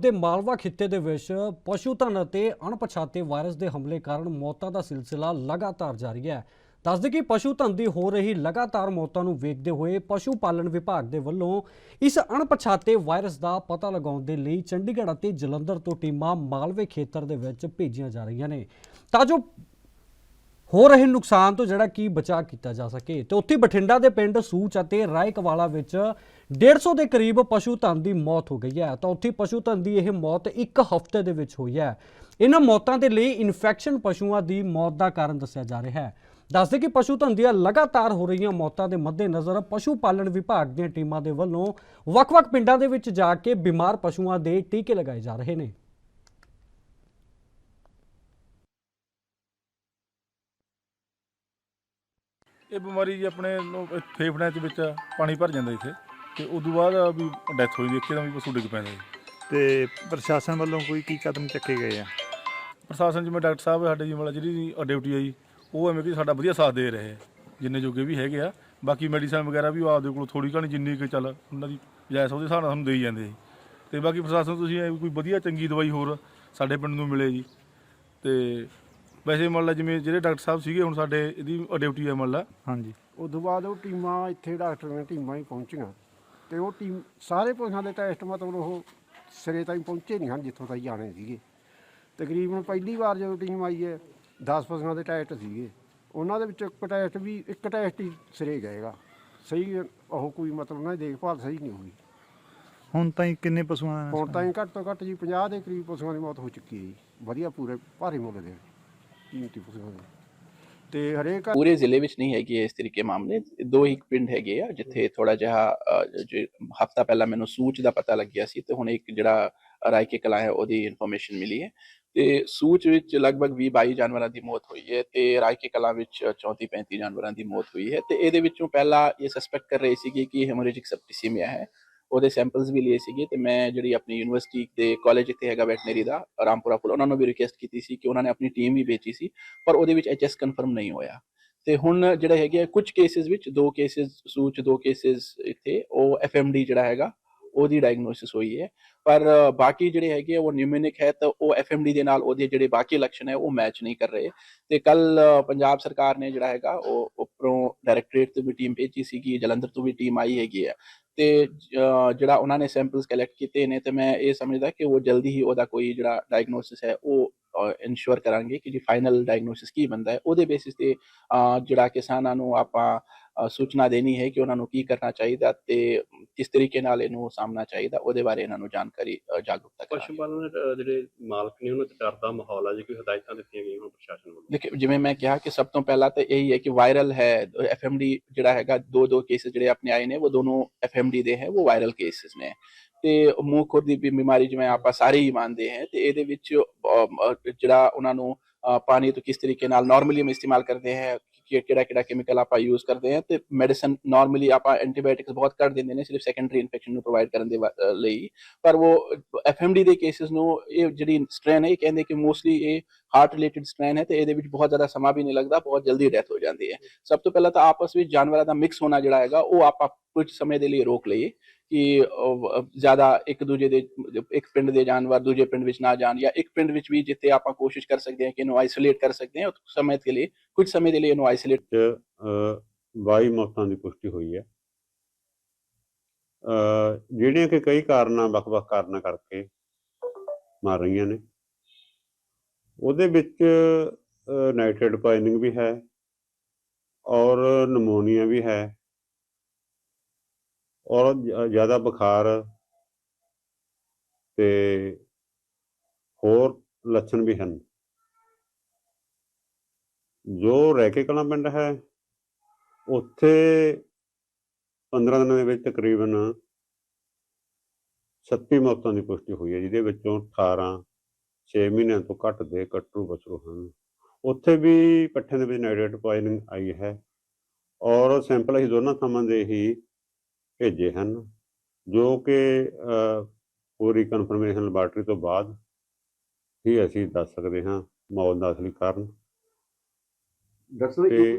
ਦੇ ਮਾਲਵਾ ਖਿੱਤੇ ਦੇ ਵਿੱਚ ਪਸ਼ੂ ਧਨ ਅਤੇ ਅਣਪਛਾਤੇ ਵਾਇਰਸ ਦੇ ਹਮਲੇ ਕਾਰਨ ਮੌਤਾਂ ਦਾ ਸਿਲਸਿਲਾ ਲਗਾਤਾਰ ਜਾਰੀ ਹੈ। ਦੱਸਦੇ ਕਿ ਪਸ਼ੂ ਧਨ ਦੀ ਹੋ ਰਹੀ ਲਗਾਤਾਰ ਮੌਤਾਂ ਨੂੰ ਵੇਖਦੇ ਹੋਏ ਪਸ਼ੂ ਪਾਲਣ ਵਿਭਾਗ ਦੇ ਵੱਲੋਂ ਇਸ ਅਣਪਛਾਤੇ ਵਾਇਰਸ ਦਾ ਪਤਾ ਲਗਾਉਣ ਦੇ ਲਈ ਚੰਡੀਗੜ੍ਹ ਅਤੇ ਜਲੰਧਰ ਤੋਂ ਟੀਮਾਂ ਮਾਲਵੇ ਖੇਤਰ ਦੇ ਵਿੱਚ ਭੇਜੀਆਂ ਜਾ ਰਹੀਆਂ ਨੇ। ਤਾਂ ਜੋ ਹੋ ਰਹੇ ਨੁਕਸਾਨ ਤੋਂ ਜਿਹੜਾ ਕੀ ਬਚਾਅ ਕੀਤਾ ਜਾ ਸਕੇ। ਤੇ ਉੱਥੇ ਬਠਿੰਡਾ ਦੇ ਪਿੰਡ ਸੂਚ ਅਤੇ ਰਾਇਕਵਾਲਾ ਵਿੱਚ 150 ਦੇ ਕਰੀਬ ਪਸ਼ੂ ਧਨ ਦੀ ਮੌਤ ਹੋ ਗਈ ਹੈ। ਤਾਂ ਉੱਥੇ ਪਸ਼ੂ ਧਨ ਦੀ ਇਹ ਮੌਤ ਇੱਕ ਹਫ਼ਤੇ ਦੇ ਵਿੱਚ ਹੋਈ ਹੈ। ਇਹਨਾਂ ਮੌਤਾਂ ਦੇ ਲਈ ਇਨਫੈਕਸ਼ਨ ਪਸ਼ੂਆਂ ਦੀ ਮੌਤ ਦਾ ਕਾਰਨ ਦੱਸਿਆ ਜਾ ਰਿਹਾ ਹੈ। ਦੱਸਦੇ ਕਿ ਪਸ਼ੂ ਧਨ ਦੀਆਂ ਲਗਾਤਾਰ ਹੋ ਰਹੀਆਂ ਮੌਤਾਂ ਦੇ ਮੱਦੇਨਜ਼ਰ ਪਸ਼ੂ ਪਾਲਣ ਵਿਭਾਗ ਦੀਆਂ ਟੀਮਾਂ ਦੇ ਵੱਲੋਂ ਵੱਖ-ਵੱਖ ਪਿੰਡਾਂ ਦੇ ਵਿੱਚ ਜਾ ਕੇ ਬਿਮਾਰ ਪਸ਼ੂਆਂ ਦੇ ਟੀਕੇ ਲਗਾਏ ਜਾ ਰਹੇ ਨੇ। ਇਹ ਬਿਮਾਰੀ ਜੀ ਆਪਣੇ ਨੂੰ ਫੇਫੜਿਆਂ ਦੇ ਵਿੱਚ ਪਾਣੀ ਭਰ ਜਾਂਦਾ ਇੱਥੇ ਤੇ ਉਦੋਂ ਬਾਅਦ ਵੀ ਡੈਥ ਹੋ ਜਾਂਦੀ ਇੱਕਦਮ ਵੀ ਪਸ਼ੂ ਡਿੱਗ ਪੈਂਦਾ ਜੀ ਤੇ ਪ੍ਰਸ਼ਾਸਨ ਵੱਲੋਂ ਕੋਈ ਕੀ ਕਦਮ ਚੱਕੇ ਗਏ ਆ? ਪ੍ਰਸ਼ਾਸਨ ਜਿਵੇਂ ਡਾਕਟਰ ਸਾਹਿਬ ਸਾਡੇ ਜੀ ਮਤਲਬ ਜਿਹੜੀ ਡਿਊਟੀ ਆ ਜੀ ਉਹ ਐਵੇਂ ਕਿ ਸਾਡਾ ਵਧੀਆ ਸਾਥ ਦੇ ਰਹੇ ਜਿੰਨੇ ਜੋਗੇ ਵੀ ਹੈਗੇ ਆ। ਬਾਕੀ ਮੈਡੀਸਨ ਵਗੈਰਾ ਵੀ ਉਹ ਆਪਦੇ ਕੋਲ ਥੋੜੀ ਘਣੀ ਜਿੰਨੀ ਕਿ ਚੱਲ ਉਹਨਾਂ ਦੀ ਜਾਇਜ਼ ਉਹਦੇ ਹਿਸਾਬ ਨਾਲ ਸਾਨੂੰ ਦੇਈ ਜਾਂਦੇ ਜੀ ਤੇ ਬਾਕੀ ਪ੍ਰਸ਼ਾਸਨ ਤੁਸੀਂ ਕੋਈ ਵਧੀਆ ਚੰਗੀ ਦਵਾਈ ਹੋਰ ਸਾਡੇ ਪਿੰਡ ਨੂੰ ਮਿਲੇ ਜੀ। ਤੇ ਵੈਸੇ ਮੰਨ ਲਾ ਜਿਵੇਂ ਜਿਹੜੇ ਡਾਕਟਰ ਸਾਹਿਬ ਸੀਗੇ ਹੁਣ ਸਾਡੇ ਇਹਦੀ ਡਿਊਟੀ ਆ ਮੰਨ ਲਾ। ਹਾਂਜੀ। ਉਦੋਂ ਬਾਅਦ ਉਹ ਟੀਮਾਂ ਇੱਥੇ ਡਾਕਟਰ ਦੀਆਂ ਟੀਮਾਂ ਹੀ ਪਹੁੰਚੀਆਂ। ਤੇ ਉਹ ਟੀਮ ਸਾਰੇ ਪਸ਼ੂਆਂ ਦੇ ਟੈਸਟ ਮਤਲਬ ਉਹ ਸਿਰੇ ਤਾਈਂ ਪਹੁੰਚੇ ਨਹੀਂ ਹਨ ਜਿੱਥੋਂ ਤਾਈਂ ਜਾਣੇ ਸੀਗੇ। ਤਕਰੀਬਨ ਪਹਿਲੀ ਵਾਰ ਜਦੋਂ ਟੀਮ ਆਈ ਹੈ 10 ਪਸ਼ੂਆਂ ਦੇ ਟੈਸਟ ਸੀਗੇ। ਉਹਨਾਂ ਦੇ ਵਿੱਚੋਂ ਇੱਕ ਟੈਸਟ ਵੀ ਇੱਕ ਟੈਸਟ ਹੀ ਸਿਰੇ ਗਏਗਾ। ਸਹੀ ਉਹ ਕੋਈ ਮਤਲਬ ਉਹਨਾਂ ਦੀ ਦੇਖਭਾਲ ਸਹੀ ਨਹੀਂ ਹੋਈ। ਹੁਣ ਤਾਈਂ ਕਿੰਨੇ ਪਸ਼ੂਆਂ ਦਾ ਹੁਣ? ਤਾਈਂ ਘੱਟ ਤੋਂ ਘੱਟ ਜੀ 50 ਦੇ ਕਰੀਬ ਪਸ਼ੂਆਂ ਦੀ ਮੌਤ ਹੋ ਚੁੱਕੀ ਹੈ ਜੀ। ਵਧੀਆ ਪੂਰੇ ਭਾਰੀ ਮੁੱਲ ਦੇ ਕੀਮਤੀ ਪਸ਼ੂਆਂ ਤੇ ਹਰੇਕ ਪੂਰੇ ਜ਼ਿਲ੍ਹੇ ਵਿੱਚ ਨਹੀਂ ਹੈਗੇ ਇਸ ਤਰੀਕੇ ਮਾਮਲੇ। ਦੋ ਹੀ ਪਿੰਡ ਹੈਗੇ ਆ, ਜਿੱਥੇ ਥੋੜਾ ਜਿਹਾ ਹਫਤਾ ਪਹਿਲਾਂ ਮੈਨੂੰ ਸੂਚ ਦਾ ਪਤਾ ਲੱਗਿਆ ਸੀ ਤੇ ਹੁਣ ਇੱਕ ਜਿਹੜਾ ਰਾਇਕੇ ਕਲਾ ਹੈ ਉਹਦੀ ਇਨਫੋਰਮੇਸ਼ਨ ਮਿਲੀ ਹੈ। ਤੇ ਸੂਚ ਵਿੱਚ ਲਗਭਗ 20 22 ਜਾਨਵਰਾਂ ਦੀ ਮੌਤ ਹੋਈ ਹੈ ਤੇ ਰਾਇਕੇ ਕਲਾ ਵਿੱਚ 34 35 ਜਾਨਵਰਾਂ ਦੀ ਮੌਤ ਹੋਈ ਹੈ ਤੇ ਇਹਦੇ ਵਿੱਚੋਂ ਪਹਿਲਾਂ ਇਹ ਸਸਪੈਕਟ ਕਰ ਰਹੇ ਸੀਗੇ ਕਿ ਹੈਮੋਰੇਜਿਕ ਸੈਪਟੀਸੀਮੀਆ ਹੈ। ਉਹਦੇ ਸੈਂਪਲਸ ਵੀ ਲਏ ਸੀਗੇ ਤੇ ਮੈਂ ਜਿਹੜੀ ਆਪਣੀ ਯੂਨੀਵਰਸਿਟੀ ਦੇ ਕਾਲਜ ਇੱਥੇ ਹੈਗਾ ਵੈਟਨਰੀ ਦਾ, ਰਾਮਪੁਰਾ ਪੁਲ ਉਹਨਾਂ ਨੂੰ ਵੀ ਰਿਕੁਐਸਟ ਕੀਤੀ ਸੀ ਕਿ ਉਹਨਾਂ ਨੇ ਆਪਣੀ ਟੀਮ ਵੀ ਭੇਜੀ ਸੀ, ਪਰ ਉਹਦੇ ਵਿੱਚ ਐਚਐਸ ਕਨਫਰਮ ਨਹੀਂ ਹੋਇਆ। ਤੇ ਹੁਣ ਜਿਹੜੇ ਹੈਗੇ ਆ ਕੁਝ ਕੇਸਿਸ ਵਿੱਚ, ਦੋ ਕੇਸਿਸ ਸੂਚ, ਦੋ ਕੇਸਿਸ ਇੱਥੇ, ਉਹ ਐਫਐਮਡੀ ਜਿਹੜਾ ਹੈਗਾ ਉਹਦੀ ਡਾਇਗਨੋਸਿਸ ਹੋਈ ਹੈ। ਪਰ ਬਾਕੀ ਜਿਹੜੇ ਹੈਗੇ ਆ, ਉਹ ਨਿਊਮੋਨਿਕ ਹੈ ਤਾਂ ਉਹ ਐਫਐਮਡੀ ਦੇ ਨਾਲ ਉਹਦੇ ਜਿਹੜੇ ਬਾਕੀ ਲੱਛਣ ਹੈ, ਉਹ ਮੈਚ ਨਹੀਂ ਕਰ ਰਹੇ। ਤੇ ਕੱਲ ਪੰਜਾਬ ਸਰਕਾਰ ਨੇ ਜਿਹੜਾ ਹੈਗਾ, ਉਹ ਉੱਪਰੋਂ ਡਾਇਰੈਕਟੋਰੇਟ ਤੋਂ ਵੀ ਟੀਮ ਭੇਜੀ ਸੀਗੀ, ਜਲੰਧਰ ਤੋਂ ਵੀ ਟੀਮ ਆਈ ਹੈਗੀ ਹੈ ਤੇ ਜਿਹੜਾ ਉਹਨਾਂ ਨੇ ਸੈਂਪਲਸ ਕਲੈਕਟ ਕੀਤੇ ਨੇ, ਤੇ ਮੈਂ ਇਹ ਸਮਝਦਾ ਕਿ ਉਹ ਜਲਦੀ ਹੀ ਉਹਦਾ ਕੋਈ ਜਿਹੜਾ ਡਾਇਗਨੋਸਿਸ ਹੈ, ਉਹ ਇਨਸ਼ੋਰ ਕਰਾਂਗੇ ਕਿ ਜੀ ਫਾਈਨਲ ਡਾਇਗਨੋਸਿਸ ਕੀ ਬੰਦਾ ਹੈ। ਉਹਦੇ ਬੇਸਿਸ ਤੇ ਜਿਹੜਾ ਕਿਸਾਨਾਂ ਨੂੰ ਆਪਾਂ ਸੂਚਨਾ ਦੇਣੀ ਹੈ ਕਿ ਉਹਨਾਂ ਨੂੰ ਕੀ ਕਰਨਾ ਚਾਹੀਦਾ ਤੇ ਕਿਸ ਤਰੀਕੇ ਨਾਲ ਇਹਨੂੰ ਸਾਹਮਣਾ ਚਾਹੀਦਾ ਉਹਦੇ ਬਾਰੇ ਇਹਨਾਂ ਨੂੰ ਜਾਣਕਾਰੀ ਜਾਗਰੂਕਤਾ ਪਸ਼ੂ ਕਰਾਂਗੇ ਪਾਲਣ ਦੇ ਅਹ ਜਿਹੜੇ ਮਾਲਕ ਨੇ ਉਹਨਾਂ ਤੇ ਡਰ ਦਾ ਮਾਹੌਲ ਆ ਜੇ ਕੋਈ ਹਦਾਇਤਾਂ ਦਿੱਤੀਆਂ ਗਈਆਂ ਹੋਣ ਪ੍ਰਸ਼ਾਸਨ ਵੱਲੋਂ। ਦੇਖਿਓ ਜਿਵੇਂ ਮੈਂ ਕਿਹਾ ਕਿ ਸਭ ਤੋਂ ਪਹਿਲਾਂ ਤਾਂ ਇਹੀ ਹੈ ਕਿ ਵਾਇਰਲ ਹੈ ਐਫਐਮਡੀ ਜਿਹੜਾ ਹੈਗਾ ਦੋ ਦੋ ਕੇਸਿਸ ਜਿਹੜੇ ਆਪਣੇ ਆਏ ਨੇ ਉਹ ਦੋਨੋਂ ਐਫਐਮਡੀ ਦੇ ਹੈ ਉਹ ਵਾਇਰਲ ਕੇਸਿਸ ਨੇ। ਤੇ ਮੂੰਹ ਖੁਰ ਦੀ ਬਿਮਾਰੀ ਜਿਵੇਂ ਆਪਾਂ ਸਾਰੇ ਹੀ ਮੰਨਦੇ ਹਾਂ ਤੇ ਇਹਦੇ ਵਿੱਚ ਜਿਹੜਾ ਉਹਨਾਂ ਨੂੰ ਪਾਣੀ ਤੋਂ ਕਿਸ ਤਰੀਕੇ ਨਾਲ ਨਾਰਮਲੀ ਹਮ ਇਸਤੇਮਾਲ ਕਰਦੇ ਹਾਂ ਕਿ ਕਿਹੜਾ ਕਿਹੜਾ ਕੈਮੀਕਲ ਆਪਾਂ ਯੂਜ਼ ਕਰਦੇ ਹਾਂ ਤੇ ਮੈਡੀਸਨ ਨਾਰਮਲੀ ਆਪਾਂ ਐਂਟੀਬਾਇਓਟਿਕਸ ਬਹੁਤ ਘੱਟ ਦਿੰਦੇ ਨੇ ਸਿਰਫ ਸੈਕੰਡਰੀ ਇਨਫੈਕਸ਼ਨ ਨੂੰ ਪ੍ਰੋਵਾਈਡ ਕਰਨ ਦੇ ਲਈ ਪਰ ਉਹ ਐਫਐਮਡੀ ਦੇ ਕੇਸਿਸ ਨੂੰ ਇਹ ਜਿਹੜੀ ਸਟ੍ਰੇਨ ਹੈ ਇਹ ਕਹਿੰਦੇ ਕਿ ਮੋਸਟਲੀ ਇਹ ਹਾਰਟ ਰਿਲੇਟਡ ਸਟ੍ਰੇਨ ਹੈ ਤੇ ਇਹਦੇ ਵਿੱਚ ਬਹੁਤ ਜ਼ਿਆਦਾ ਸਮਾਂ ਵੀ ਨਹੀਂ ਲੱਗਦਾ ਬਹੁਤ ਜਲਦੀ ਡੈਥ ਹੋ ਜਾਂਦੀ ਹੈ। ਸਭ ਤੋਂ ਪਹਿਲਾਂ ਤਾਂ ਆਪਸ ਵਿੱਚ ਜਾਨਵਰਾਂ ਦਾ ਮਿਕਸ ਹੋਣਾ ਜਿਹੜਾ ਹੈਗਾ ਉਹ ਆਪਾਂ ਕੁਝ ਸਮੇਂ ਦੇ ਲਈ ਰੋਕ ਲਈਏ ਕਿ ਜ਼ਿਆਦਾ ਇੱਕ ਦੂਜੇ ਦੇ ਇੱਕ ਪਿੰਡ ਦੇ ਜਾਨਵਰ ਦੂਜੇ ਪਿੰਡ ਵਿੱਚ ਨਾ ਜਾਣ ਜਾਂ ਇੱਕ ਪਿੰਡ ਵਿੱਚ ਵੀ ਜਿੱਥੇ ਆਪਾਂ ਕੋਸ਼ਿਸ਼ ਕਰ ਸਕਦੇ ਹਾਂ ਕਿ ਇਹਨੂੰ ਆਈਸੋਲੇਟ ਕਰ ਸਕਦੇ ਹਾਂ ਉਸ ਸਮੇਂ ਦੇ ਲਈ ਕੁਝ ਸਮੇਂ ਦੇ ਲਈ ਇਹਨੂੰ ਆਈਸੋਲੇਟ ਚ ਅ, 22 ਮੌਤਾਂ ਦੀ ਪੁਸ਼ਟੀ ਹੋਈ ਹੈ। ਅ, ਜਿਹੜੀਆਂ ਕਿ ਕਈ ਕਾਰਨਾਂ ਵੱਖ-ਵੱਖ ਕਾਰਨਾਂ ਕਰਕੇ ਮਾਰ ਰਹੀਆਂ ਨੇ। ਉਹਦੇ ਵਿੱਚ ਨਾਈਟ੍ਰੇਟ ਪਾਇਨਿੰਗ ਵੀ ਹੈ ਔਰ ਨਮੋਨੀਆ ਵੀ ਹੈ ਔਰ ਜ਼ਿਆਦਾ ਬੁਖਾਰ ਤੇ ਹੋਰ ਲੱਛਣ ਵੀ ਹਨ। ਜੋ ਰਹਿ ਕੇ ਕਲਾਂ ਪਿੰਡ ਹੈ, ਉੱਥੇ 15 ਦਿਨਾਂ ਦੇ ਵਿੱਚ ਤਕਰੀਬਨ 36 ਮੌਤਾਂ ਦੀ ਪੁਸ਼ਟੀ ਹੋਈ ਹੈ, ਜਿਹਦੇ ਵਿੱਚੋਂ 18 6 ਮਹੀਨਿਆਂ ਤੋਂ ਘੱਟ ਦੇ ਕੱਟਰੂ ਬਚਰੂ ਹਨ। ਉੱਥੇ ਵੀ ਪੱਠਿਆਂ ਦੇ ਵਿੱਚ ਨਾਈਟ੍ਰੇਟ ਪਾਇਨਿੰਗ ਆਈ ਹੈ ਔਰ ਸੈਂਪਲ ਅਸੀਂ ਦੋਨਾਂ ਥਾਵਾਂ ਦੇ ਹੀ ਭੇਜੇ ਹਨ ਜੋ ਕਿ ਪੂਰੀ ਕਨਫਰਮੇਸ਼ਨ ਲੈਬਾਰਟਰੀ ਤੋਂ ਬਾਅਦ ਹੀ ਅਸੀਂ ਦੱਸ ਸਕਦੇ ਹਾਂ ਮੌਤ ਦਾ ਅਸਲੀ ਕਾਰਨ। ਤੇ